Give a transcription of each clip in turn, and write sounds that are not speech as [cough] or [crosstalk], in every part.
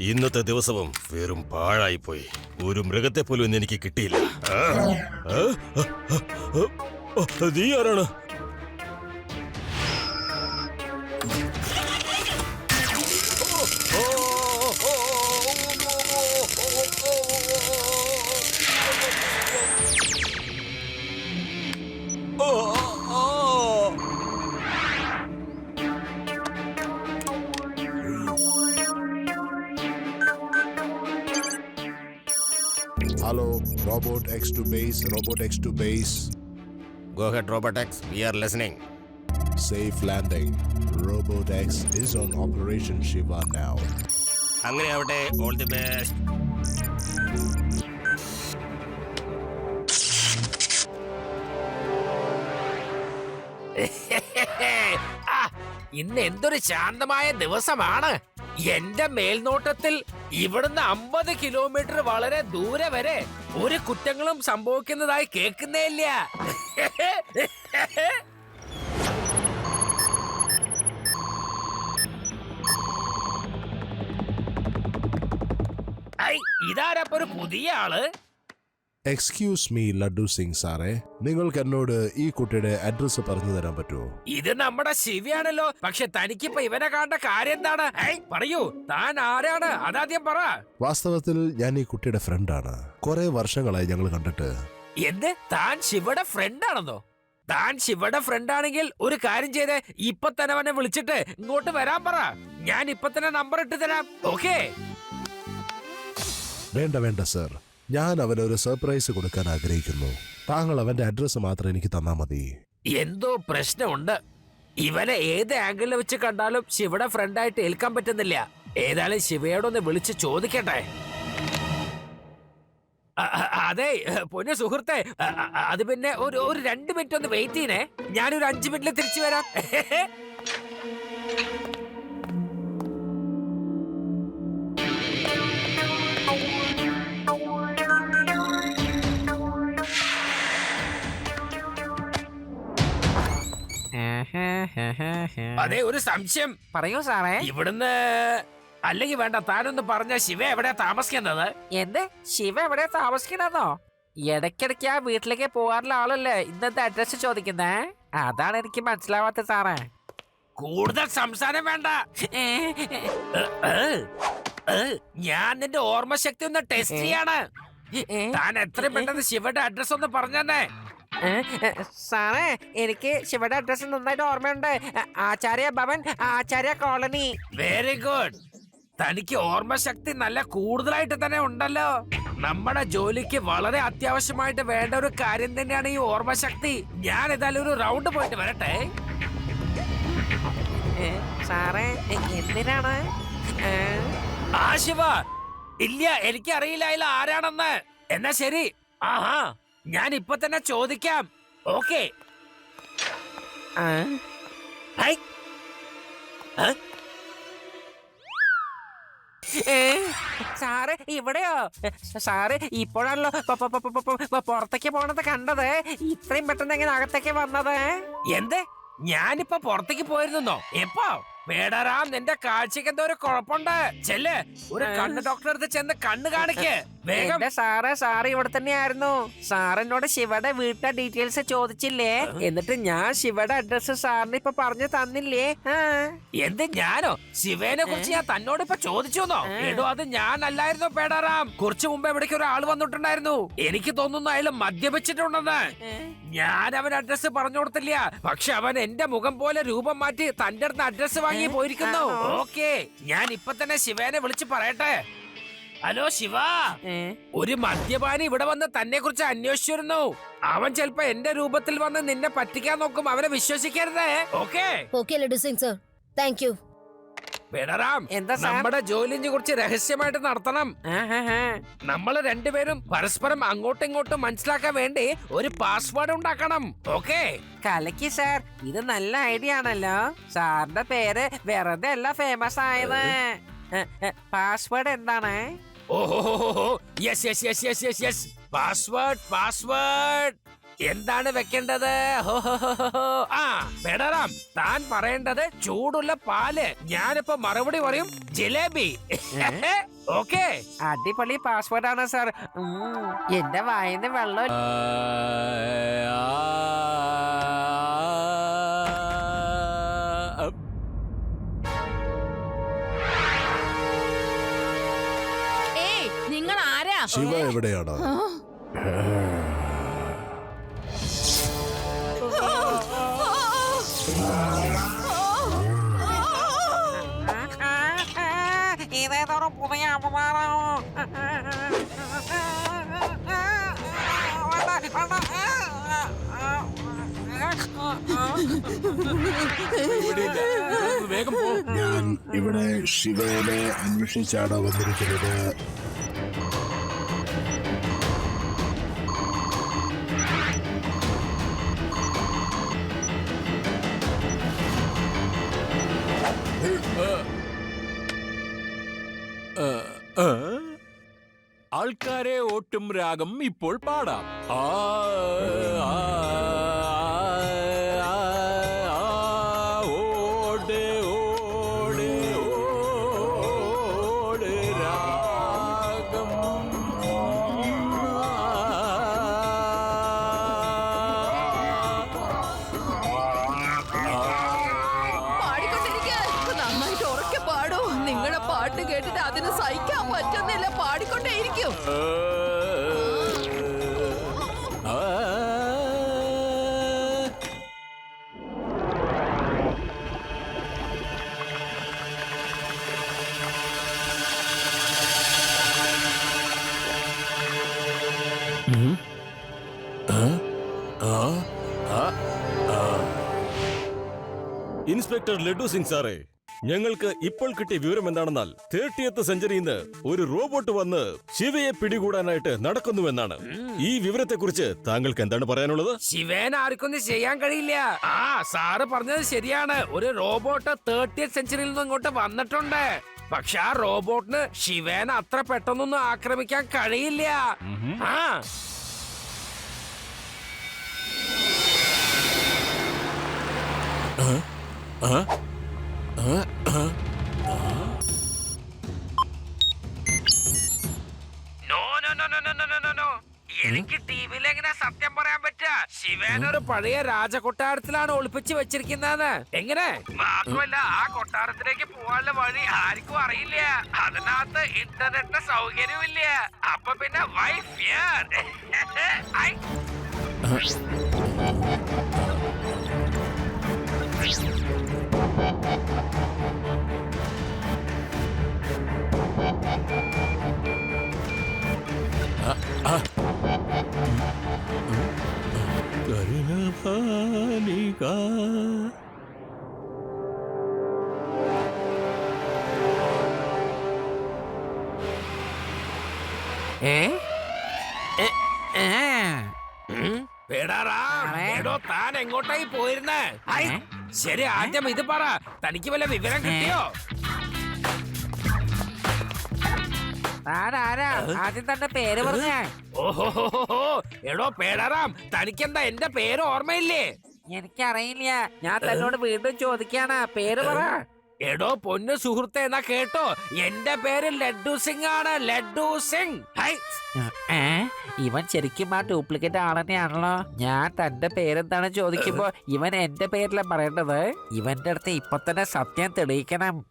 ഇന്നത്തെ ദിവസവും വെറും പാഴായിപ്പോയി ഒരു മൃഗത്തെ പോലും എനിക്ക് കിട്ടിയില്ല? നീ ആരാണ് hello robot X to base robot X to base Go robot X we are listening safe landing robot X is on operation Shiva now അങ്ങനെ ആവട്ടെ ഓൾ ദി ബെസ്റ്റ് ഇന്ന് എന്തൊരു ശാന്തമായ ദിവസമാണ്. എന്റെ മേൽനോട്ടത്തിൽ ഇവിടുന്ന് അമ്പത് കിലോമീറ്റർ വളരെ ദൂരെ വരെ ഒരു കുറ്റങ്ങളും സംഭവിക്കുന്നതായി കേൾക്കുന്നേ ഇല്ല ഐ, ഇതാരപ്പൊ ഒരു പുതിയ ആൾ? എക്സ്ക്യൂസ് മീ ലഡു സിംഗ് സാറേ നിങ്ങൾക്ക് എന്നോട് ഈ കുട്ടിയുടെ അഡ്രസ് പറഞ്ഞു തരാൻ പറ്റുമോ? ഇത് നമ്മുടെ ശിവയാണല്ലോ. പക്ഷെ തനിക്കിപ്പോ ഇവനെ കാണേണ്ട കാര്യം എന്താണ്? പറയൂ. താൻ ആരാണ്? അതാദ്യം പറ. വാസ്തവത്തിൽ ഞാൻ ഈ കുട്ടിയുടെ ഫ്രണ്ടാണ് കുറെ വർഷങ്ങളായി ഞങ്ങൾ കണ്ടിട്ട്. എന്ത്? താൻ ശിവയുടെ ഫ്രണ്ട് ആണെന്നോ? താൻ ശിവയുടെ ഫ്രണ്ട് ആണെങ്കിൽ ഒരു കാര്യം ചെയ്ത്. ഇപ്പൊ തന്നെ അവനെ വിളിച്ചിട്ട് ഇങ്ങോട്ട് വരാൻ പറ. ഞാൻ ഇപ്പൊ തന്നെ നമ്പർ ഇട്ട് തരാം. ഓക്കേ വേണ്ട വേണ്ട സർ ഞാൻ ഒരു സർപ്രൈസ് കൊടുക്കാൻ ആഗ്രഹിക്കുന്നു. താങ്കൾ അവന്റെ അഡ്രസ്സ് മാത്രം എനിക്ക് തന്നാ മതി. എന്തോ പ്രശ്നമുണ്ട്. ഇവനെ ഏത് ആംഗിളിൽ വെച്ച് കണ്ടാലും ശിവയുടെ ഫ്രണ്ടായിട്ട് ഏൽക്കാൻ പറ്റുന്നില്ല. ഏതായാലും ശിവയോടൊന്ന് വിളിച്ച് ചോദിക്കട്ടെ. അതെ പൊന്നു സുഹൃത്തെ അത് പിന്നെ ഒരു ഒരു രണ്ട് മിനിറ്റ് ഒന്ന് വെയിറ്റ് ചെയ്യണേ. ഞാനൊരു അഞ്ചു മിനിറ്റിൽ തിരിച്ചു വരാം. [laughs] അതെ ഒരു സംശയം. പറയൂ സാറേ. ഇവിടുന്ന് അല്ലെങ്കിൽ വേണ്ട താനൊന്ന് പറഞ്ഞ ശിവ എവിടെയാ താമസിക്കുന്നത്? എന്ത്? ശിവ എവിടെ താമസിക്കണെന്നോ ഇടയ്ക്കിടയ്ക്ക് ആ വീട്ടിലേക്ക് പോകാറുള്ള ആളല്ലേ? ഇന്നത്തെ അഡ്രസ് ചോദിക്കുന്നേ? അതാണ് എനിക്ക് മനസ്സിലാവാത്ത സാറേ. കൂടുതൽ സംസാരം വേണ്ട. ഞാൻ നിന്റെ ഓർമ്മശക്തി ഒന്ന് ടെസ്റ്റ് ചെയ്യാണ്. താൻ എത്ര പെട്ടെന്ന് ശിവയുടെ അഡ്രസ് ഒന്ന് ഏ, സാറേ എനിക്ക് ശിവയുടെ അഡ്രസ് നന്നായിട്ട് ഓർമ്മയുണ്ട്. Acharya Bhavan Acharya colony. Very good തനിക്ക് ഓർമ്മശക്തി നല്ല കൂടുതലായിട്ട് തന്നെ ഉണ്ടല്ലോ. നമ്മുടെ ജോലിക്ക് വളരെ അത്യാവശ്യമായിട്ട് വേണ്ട ഒരു കാര്യം തന്നെയാണ് ഈ ഓർമ്മശക്തി. ഞാൻ ഏതായാലും ഒരു റൗണ്ട് പോയിട്ട് വരട്ടെ. സാറേ എന്തിനാണ്? ആശിവ ആ ശിവ. ഇല്ല എനിക്കറിയില്ല അയാൾ ആരാണെന്ന്. എന്നാ ശരി. ആഹാ. ഞാൻ ഇപ്പൊ തന്നെ ചോദിക്കാം. ഓക്കെ. സാറ് ഇവിടെയോ? സാറ് ഇപ്പോഴാണല്ലോ പുറത്തേക്ക് പോണത് കണ്ടത്. ഇത്രയും പെട്ടെന്ന് എങ്ങനെ അകത്തേക്ക് വന്നത്? എന്ത്? ഞാനിപ്പോ പുറത്തേക്ക് പോയിരുന്നോ? എപ്പോ? പേടറാം നിന്റെ കാഴ്ചക്ക് എന്തോ ഒരു കുഴപ്പമുണ്ട്. ചെല്ലേ ഒരു കണ്ണ് ഡോക്ടറെ അടുത്ത് ചെന്ന് കണ്ണ് കാണിക്ക്. എന്റെ സാറ്? സാറ് ഇവിടെ തന്നെയായിരുന്നു. സാർ എന്നോട് ശിവയുടെ വീട്ടിലെ ഡീറ്റെയിൽസ് ചോദിച്ചില്ലേ? എന്നിട്ട് ഞാൻ ശിവയുടെ അഡ്രസ് സാറിന് ഇപ്പൊ പറഞ്ഞു തന്നില്ലേ? എന്ത് ഞാനോ? ശിവനെ കുറിച്ച് ഞാൻ തന്നോട് ഇപ്പൊ ചോദിച്ചോന്നോ? എടോ അത് ഞാനല്ലായിരുന്നു പേടാറാം. കുറച്ചു മുമ്പ് എവിടേക്ക് ഒരാൾ വന്നിട്ടുണ്ടായിരുന്നു. എനിക്ക് തോന്നുന്നു അയാൾ മദ്യപിച്ചിട്ടുണ്ടെന്ന്. ഞാൻ അവൻ അഡ്രസ് പറഞ്ഞു കൊടുത്തില്ല. പക്ഷെ അവൻ എന്റെ മുഖം പോലെ രൂപം മാറ്റി തന്റെ അടുത്ത് അഡ്രസ് വാങ്ങി പോയിരിക്കുന്നു? ഓക്കെ. ഞാൻ ഇപ്പൊ തന്നെ ശിവേനെ വിളിച്ച് പറയട്ടെ. ഹലോ ശിവ? ഒരു മദ്യപാനി ഇവിടെ വന്ന് തന്നെ കുറിച്ച് അന്വേഷിച്ചിരുന്നു. അവൻ ചെലപ്പോ എന്റെ രൂപത്തിൽ വന്ന് നിന്നെ പറ്റിക്കാൻ നോക്കും. അവനെ വിശ്വസിക്കരുതേ. Okay? Okay Laddu Singh sir thank you ബേഡറാം എന്താ? നമ്മുടെ ജോലിനെ കുറിച്ച് രഹസ്യമായിട്ട് നടത്തണം. നമ്മൾ രണ്ടുപേരും പരസ്പരം അങ്ങോട്ടും ഇങ്ങോട്ടും മനസ്സിലാക്കാൻ വേണ്ടി ഒരു പാസ്വേഡ് ഉണ്ടാക്കണം. ഓക്കെ? കലക്കി സാർ ഇത് നല്ല ഐഡിയ ആണല്ലോ. സാറിന്റെ പേര് വെറുതെ അല്ല ഫേമസ് ആയത് പാസ്വേഡ് എന്താണ്? ഓഹോ yes yes yes yes yes yes password password എന്താണ് വെക്കേണ്ടത്. ആ ബെഡറാം താൻ പറയേണ്ടത് ചൂടുള്ള പാൽ. ഞാനിപ്പോ മറുപടി പറയും ജിലേബി. ഓക്കെ [laughs] അടിപൊളി പാസ്വേഡ് ആണ് സാർ. എന്റെ വായന്ന് വെള്ളം ശിവ എവിടെയാണ്? ഇതേതൊരു പുതിയ അപമാനമോ ഞാൻ ഇവിടെ ശിവനെ അന്വേഷിച്ചാണ് വന്നിരിക്കുന്നത്? രാഗം ഇപ്പോൾ പാടാം. ആ, ഇൻസ്പെക്ടർ ലഡു സിംഗ് സാറേ ഞങ്ങൾക്ക് ഇപ്പോൾ കിട്ടിയ വിവരം എന്താണെന്നാൽ തേർട്ടിയത്ത് സെഞ്ചുറിയിൽ നിന്ന് ഒരു റോബോട്ട് വന്ന് ശിവയെ പിടികൂടാനായിട്ട് നടക്കുന്നുവെന്നാണ്. ഈ വിവരത്തെക്കുറിച്ച് താങ്കൾക്ക് എന്താണ് പറയാനുള്ളത്? ശിവേന ആർക്കൊന്നും ചെയ്യാൻ കഴിയില്ല. ആ സാറ് പറഞ്ഞത് ശരിയാണ്. ഒരു റോബോട്ട് തേർട്ടിയത്ത് സെഞ്ചുറിയിൽ നിന്ന് ഇങ്ങോട്ട് വന്നിട്ടുണ്ട്. പക്ഷെ ആ റോബോട്ടിന് ശിവേന അത്ര പെട്ടെന്നൊന്നും ആക്രമിക്കാൻ കഴിയില്ല. ആ. നോ ശിവേനൊരു പഴയ രാജകൊട്ടാരത്തിലാണ് ഒളിപ്പിച്ചു വെച്ചിരിക്കുന്നതെന്ന്. എങ്ങനെ? മാത്രമല്ല ആ കൊട്ടാരത്തിലേക്ക് പോകാനുള്ള വഴി ആർക്കും അറിയില്ല. അതിനകത്ത് ഇന്റർനെറ്റ് സൗകര്യവും ഇല്ല അപ്പൊ പിന്നെ വൈഫ് [laughs] ആ. കരുണപാലിക. ഏ? ഏ? എടോ താൻ എങ്ങോട്ടായി പോയിരുന്നേ? ശരി ആദ്യം ഇത് പറ. തനിക്ക് വല്ല വിവരം കിട്ടിയോ? താനാരാ ആദ്യം തന്റെ പേര് പറഞ്ഞേ. ഓഹോ എടോ പേടാറാം തനിക്കെന്താ എന്റെ പേര് ഓർമ്മയില്ലേ? എനിക്കറിയില്ല. ഞാൻ തന്നോട് വീണ്ടും ചോദിക്കാണ്. പേര് പറ. എടോ പൊന്നു സുഹൃത്തെ എന്നാ കേട്ടോ. എന്റെ പേര് ലഡ്ഡു സിംഗ് ആണ് ലഡ്ഡു സിംഗ്. ഏ? ഇവൻ ശരിക്കും ആ ഡ്യൂപ്ലിക്കേറ്റ് ആളെന്നെയാണല്ലോ. ഞാൻ തന്റെ പേരെന്താണ് ചോദിക്കുമ്പോ ഇവൻ എന്റെ പേരിലാ പറയേണ്ടത്. ഇവന്റെ അടുത്ത് ഇപ്പൊ തന്നെ സത്യം തെളിയിക്കണം.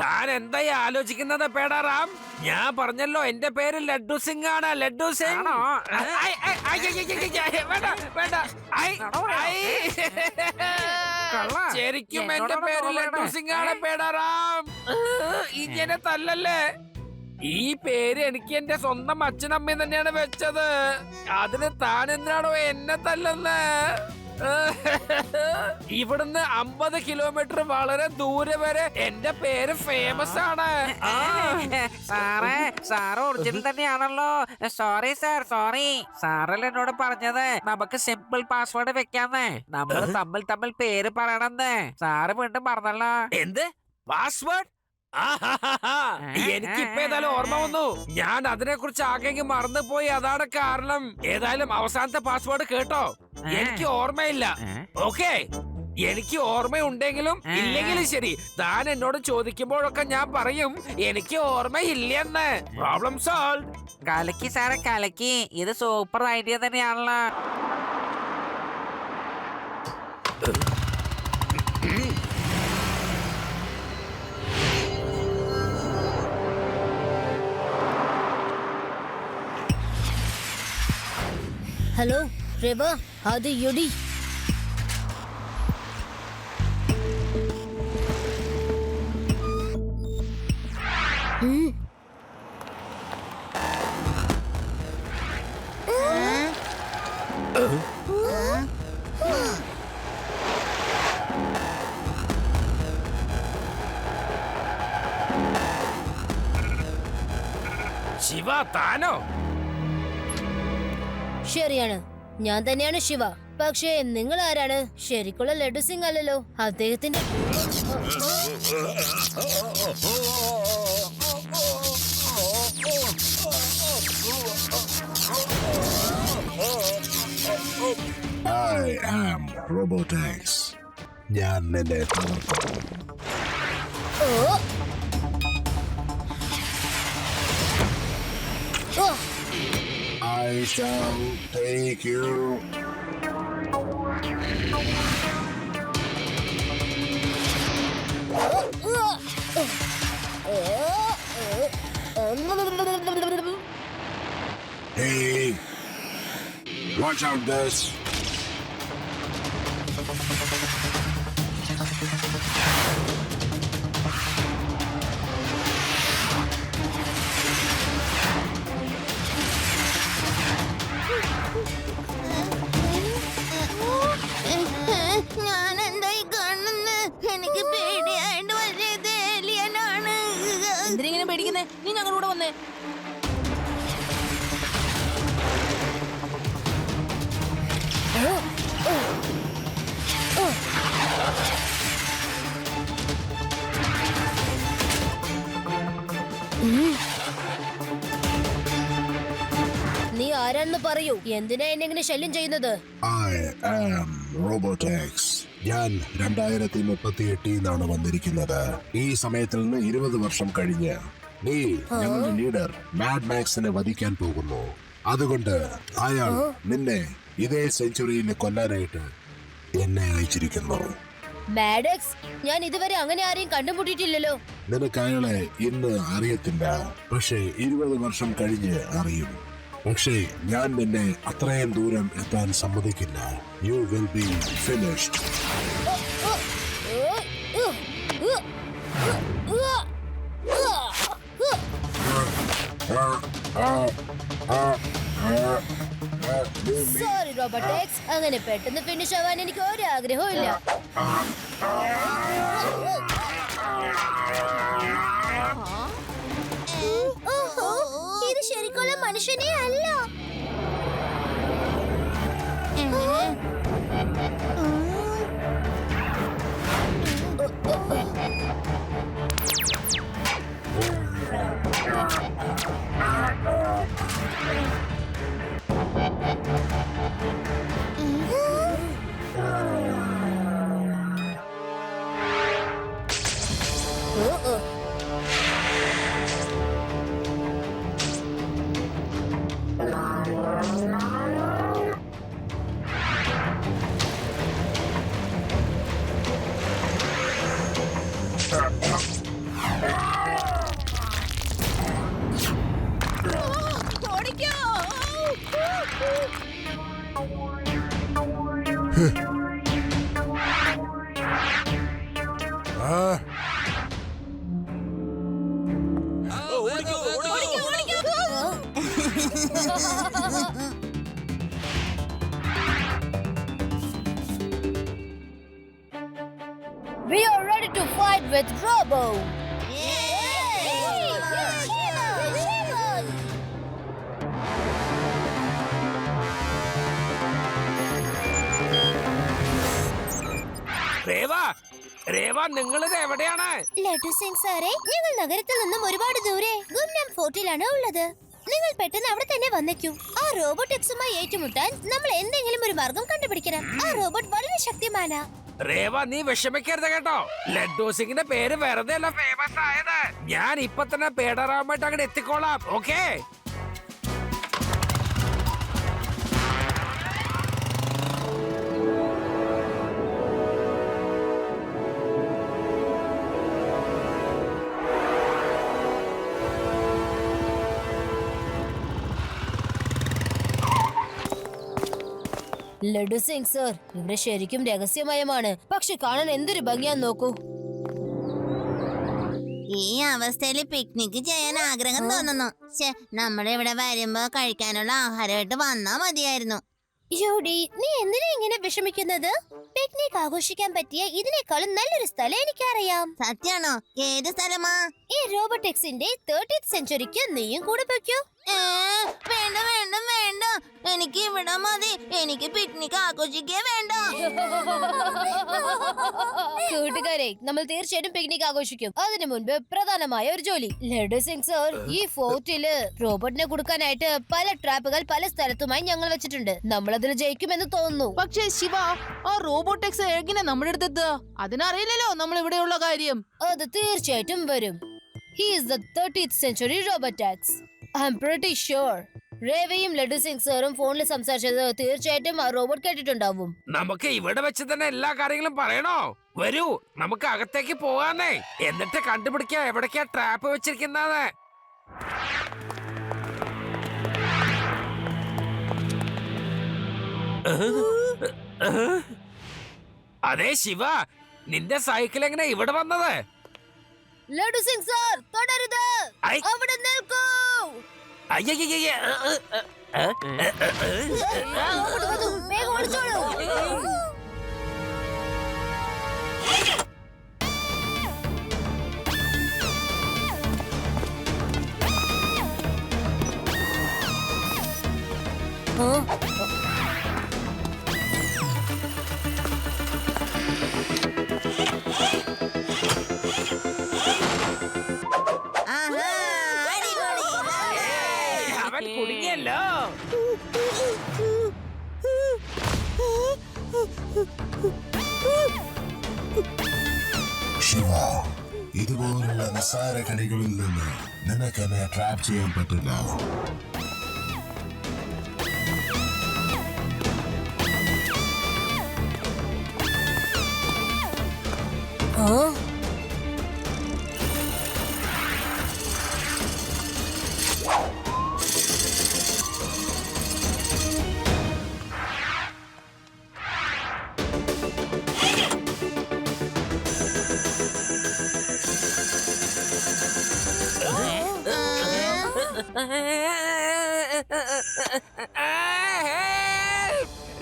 താൻ എന്തായി ആലോചിക്കുന്നത് പേടാറാം ഞാൻ പറഞ്ഞല്ലോ എന്റെ പേര് ലഡു സിംഗ് ആണ്? ലഡു സിംഗ് ശരിക്കും എന്റെ പേര് ലഡു സിംഗ് ആണ് പേടാറാം ഇങ്ങനെ തല്ലല്ലേ? ഈ പേര് എനിക്ക് എന്റെ സ്വന്തം അച്ഛനമ്മ തന്നെയാണ് വെച്ചത്. അതിന് താൻ എന്തിനാണോ എന്നെ തല്ലെന്ന്? [laughs] ഇവിടുന്ന് അമ്പത് കിലോമീറ്റർ വളരെ ദൂരെ വരെ എന്റെ പേര് ഫേമസ് ആണ്. സാറേ സാറ് ഒറിജിനൽ തന്നെയാണല്ലോ. സോറി സാർ സോറി സാറല്ല എന്നോട് പറഞ്ഞത്? നമുക്ക് സിമ്പിൾ പാസ്വേഡ് വെക്കാന്ന്. നമ്മൾ തമ്മിൽ തമ്മിൽ പേര് പറയണമെന്ന്. സാറ് വീണ്ടും പറഞ്ഞല്ലോ. എന്ത്? പാസ്വേഡ് എനിക്ക് ഇപ്പൊ ഏതായാലും ഓർമ്മ വന്നു. ഞാൻ അതിനെ കുറിച്ച് ആകെങ്കിൽ മറന്നുപോയി അതാണ് കാരണം. ഏതായാലും അവസാനത്തെ പാസ്വേഡ് കേട്ടോ. എനിക്ക് ഓർമ്മയില്ല. Okay okay? എനിക്ക് ഓർമ്മയുണ്ടെങ്കിലും ഇല്ലെങ്കിലും ശരി. താൻ എന്നോട് ചോദിക്കുമ്പോഴൊക്കെ ഞാൻ പറയും എനിക്ക് ഓർമ്മയില്ലെന്ന്. പ്രോബ്ലം സോൾവ് കലക്കി സാറെ കലക്കി. ഇത് സൂപ്പർ ഐഡിയ തന്നെയാണല്ലോ. ഹലോ രവ അത് യുഡി ഉം. ശിവ താനോ ശരിയാണ്. ഞാൻ തന്നെയാണ് ശിവ. പക്ഷേ നിങ്ങൾ ആരാണ്? ശരിക്കുള്ള ലഡു സിംഗ് അല്ലല്ലോ. അദ്ദേഹത്തിന്റെ ഞാൻ നിന്നെ ഓ I take you. Hey, watch out, this. പറയൂ. എന്തിനാ എന്നെ ഇങ്ങനെ ശല്യം ചെയ്യുന്നത്? Robotex. ഞാൻ രണ്ടായിരത്തി മുപ്പത്തി എട്ടിൽ നിന്നാണ് വന്നിരിക്കുന്നത്. ഈ സമയത്തിൽ നിന്ന് ഇരുപത് വർഷം കഴിഞ്ഞ് നീ ഞങ്ങളുടെ ലീഡർ മാഡ് മാക്സിനെ വധിക്കാൻ പോകുന്നു. അതുകൊണ്ട് അയാൾ നിന്നെ ഇതേ സെഞ്ചുറിയിൽ കൊല്ലാനായിട്ട് എന്നെ അയച്ചിരിക്കുന്നു. മാഡക്സ് ഞാൻ ഇതുവരെ അങ്ങനെ ആരെയും കണ്ടുമുട്ടിയിട്ടില്ലല്ലോ. നിനക്ക് അയാളെ ഇന്ന് അറിയത്തില്ല. പക്ഷേ ഇരുപത് വർഷം കഴിഞ്ഞ് അറിയും. പക്ഷേ ഞാൻ നിന്നെ അത്രയും ദൂരം എത്താൻ സമ്മതിക്കില്ല. You will be finished sorry robotics അങ്ങനെ പെട്ടെന്ന് ഫിനിഷ് ആവാൻ എനിക്ക് ഒരു ആഗ്രഹവും ഇല്ല ശരിക്കുള്ള മനുഷ്യനെ [laughs] We are ready to fight with Robo. Rewa Rewa നിങ്ങളിത് എവിടെയാണ്? ലഡു സിംഗ് സാറേ ഞങ്ങൾ നഗരത്തിൽ നിന്നും ഒരുപാട് ദൂരെ ഗുംനം ഫോർട്ടിലാണ് ഉള്ളത്. നിങ്ങൾ പെട്ടെന്ന് അവിടെ തന്നെ വന്നേക്കൂ. ആ റോബോട്ട് എക്സുമായി ഏറ്റുമുട്ടാൻ നമ്മൾ എന്തെങ്കിലും ഒരു മാർഗം കണ്ടുപിടിക്കണം. ആ റോബോട്ട് വളരെ ശക്തിമാനാ. രേവ നീ വിഷമിക്കരുത് കേട്ടോ. ലഡ്ഡു സിംഗിന്റെ പേര് വെറുതെ അല്ല ഫേമസ് ആയത്. ഞാൻ ഇപ്പൊ തന്നെ പേടറാവുമായിട്ട് അങ്ങോട്ട് എത്തിക്കോളാം. ഓക്കേ ലഡു സിംഗ് സർ ഇവിടെ ശരിക്കും രഹസ്യമയമാണ്. പക്ഷെ കാണാൻ എന്തൊരു ഭംഗിയാന്ന് നോക്കൂ. ഈ അവസ്ഥയിൽ പിക്നിക് ചെയ്യാൻ ആഗ്രഹം തോന്നുന്നു. നമ്മുടെ ഇവിടെ വരുമ്പോ കഴിക്കാനുള്ള ആഹാരമായിട്ട് വന്നാ മതിയായിരുന്നു. ജോഡി നീ എന്തിനാ ഇങ്ങനെ വിഷമിക്കുന്നത്? പിക്നിക് ആഘോഷിക്കാൻ പറ്റിയ ഇതിനേക്കാളും നല്ലൊരു സ്ഥലം എനിക്കറിയാം. സത്യാണോ? ഏത് സ്ഥലമാ? ഈ റോബോട്ടിക്സിന്റെ തേർട്ടീത്ത് സെഞ്ചുറിക്ക് നീയും കൂടെ പൊയ്ക്കോ. വേണ്ട വേണ്ട വേണ്ട. എനിക്ക് ഇവിടെ മതി. എനിക്ക് പിക്നിക് ആഘോഷിക്കേ വേണ്ട. കൂട്ടുകാരെ നമ്മൾ തീർച്ചയായിട്ടും പിക്നിക് ആഘോഷിക്കും. അതിനു മുൻപ് പ്രധാനമായ ഒരു ജോലി. ലഡു സിംഗ് സർ ഈ ഫോർട്ടിൽ റോബോട്ടിനെ കൊടുക്കാനായിട്ട് പല ട്രാപ്പുകൾ പല സ്ഥലത്തുമായി ഞങ്ങൾ വെച്ചിട്ടുണ്ട്. നമ്മൾ അതിൽ ജയിക്കുമെന്ന് തോന്നുന്നു. പക്ഷേ ശിവ ആ റോബോട്ടിക്സ് എങ്ങനെ നമ്മുടെ അടുത്ത് എത്തുക? അതിനറിയില്ലല്ലോ നമ്മൾ ഇവിടെയുള്ള കാര്യം. അത് തീർച്ചയായിട്ടും വരും. He is the thirtieth century robotics I'm pretty sure രേവയും Laddu Singh സാറും ഫോണിൽ സംസാരിച്ചത് തീർച്ചയായിട്ടും ആ റോബോട്ട് കേട്ടിട്ടുണ്ടാവും. നമുക്ക് ഇവിടെ വെച്ച് തന്നെ എല്ലാ കാര്യങ്ങളും പറയണോ? വരൂ നമുക്ക് അകത്തേക്ക് പോകാന്നേ. എന്നിട്ട് കണ്ടുപിടിക്കാം എവിടേക്കാ ട്രാപ്പ് വെച്ചിരിക്കുന്നത് അതെ ശിവ നിന്റെ സൈക്കിൾ എങ്ങനെ ഇവിടെ വന്നത്? ലഡു സിംഗ് സാർ തുടരുത്. അയ്യയ്യയ്യ, ഏ, ഇതുപോലുള്ള നിസ്സാര കളികളിൽ നിന്ന് നിനക്ക് എന്നെ ട്രാപ്പ് ചെയ്യാൻ പറ്റില്ല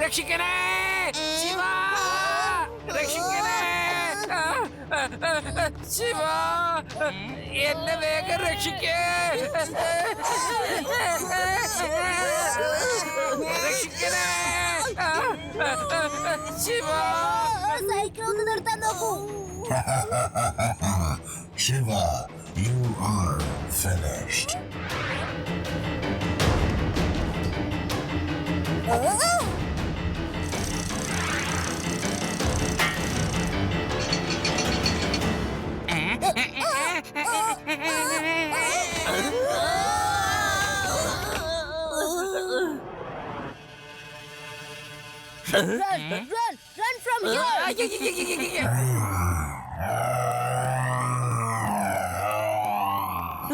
രക്ഷിക്കണേ ശിവ രക്ഷിക്കണേ ശിവ എന്നെ വേഗം രക്ഷിക്കേ രക്ഷിക്കണേ ശിവ സൈക്കിൾ ഒന്ന് നിർത്താൻ നോക്കൂ Shiva You are finished. Run, run, run from here! Ah, ah.